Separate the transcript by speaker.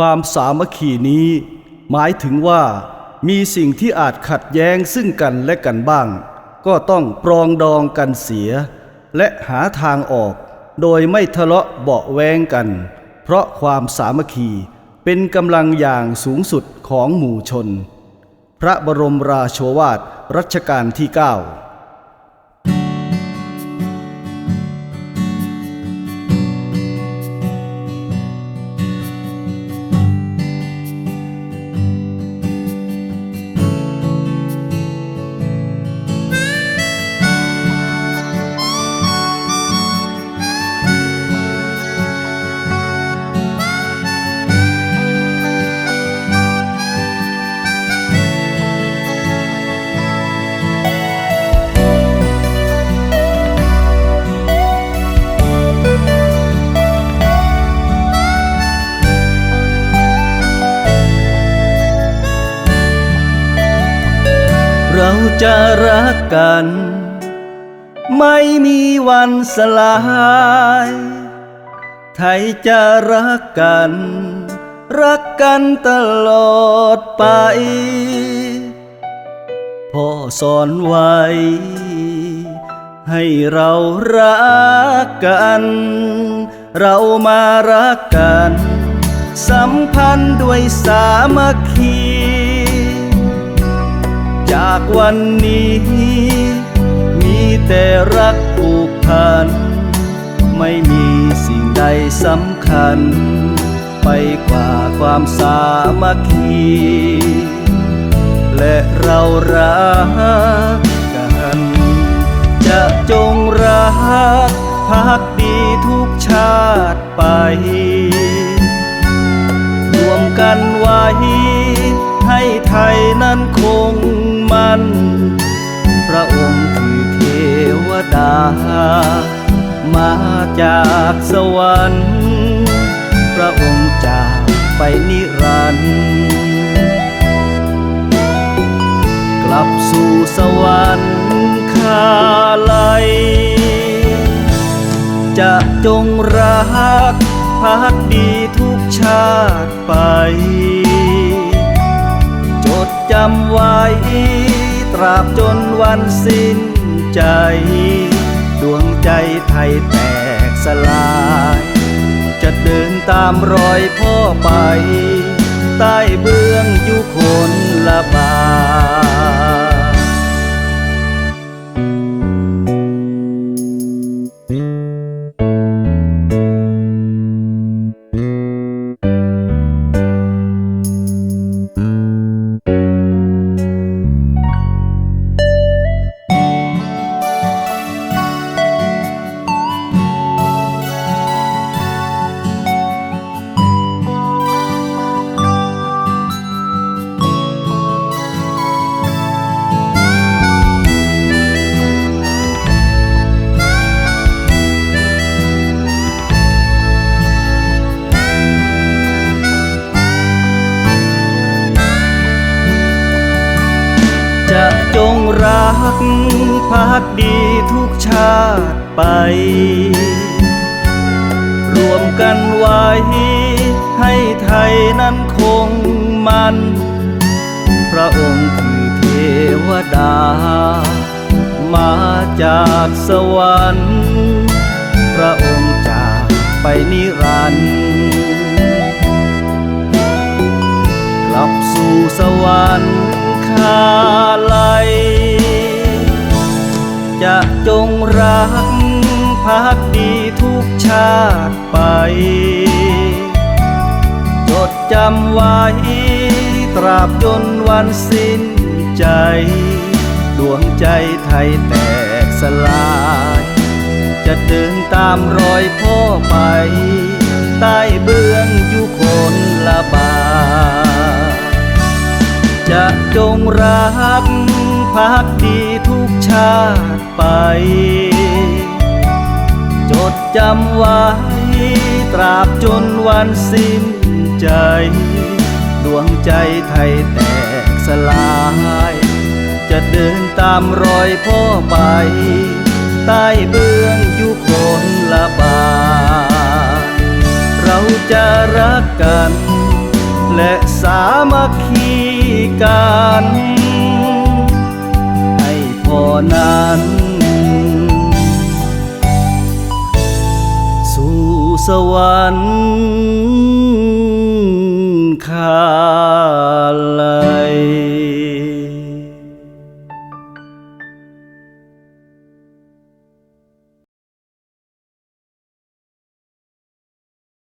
Speaker 1: ความสามัคคีนี้ หมายถึงว่า มีสิ่งที่อาจขัดแย้งซึ่งกันและกันบ้าง ก็ต้องปรองดองกันเสีย และหาทางออก โดยไม่ทะเลาะเบาะแวงกัน เพราะความสามัคคีเป็นกำลังอย่างสูงสุดของหมู่ชน พระบรมราโชวาทรัชกาลที่ 9 จะรักกัน ไม่มีวันสลาย ไทยจะรักกัน รักกันตลอดไป พ่อสอนไว้ ให้เรารักกัน เรามารักกัน สัมพันธ์ด้วยสามัคคี จากวันนี้ มีแต่รักผูกพัน ไม่มีสิ่งใดสำคัญ ไปกว่าความสามัคคี และเรารักกัน จะจงรักพักดีทุกชาติไป รวมกันไว้ให้ไทยนั้นคง พระองค์คือเทวดา มาจากสวรรค์พระองค์จากไปนิรันดร์กลับสู่สวรรค์คาลัยจะจงรักพักดีทุกชาติไป จดจำไว้ ตราบจนวันสิ้นใจ ดวงใจไทยแตกสลาย จะเดินตามรอยพ่อไป ใต้เบื้องยุคนละบา พักดีทุกชาติไป รวมกันไว้ให้ไทยนั้นคงมัน พระองค์คือเทวดา มาจากสวรรค์ พระองค์จากไปนิรันดร์กลับสู่สวรรค์คาลัย จงรักพักดีทุกชาติไป จดจำไว้ ตราบจนวันสิ้นใจ ดวงใจไทยแตกสลาย จะเดินตามรอยพ่อไป ใต้เบื้องยุคนละบา จะจงรักพักดีทุกชาติ จดจำไว้ตราบจนวันสิ้นใจ ดวงใจไทยแตกสลาย จะเดินตามรอยพ่อไป ใต้เบื้องยุคนละบาเราจะรักกัน และสามัคคีกัน ให้พอนั้น สวรรค์คา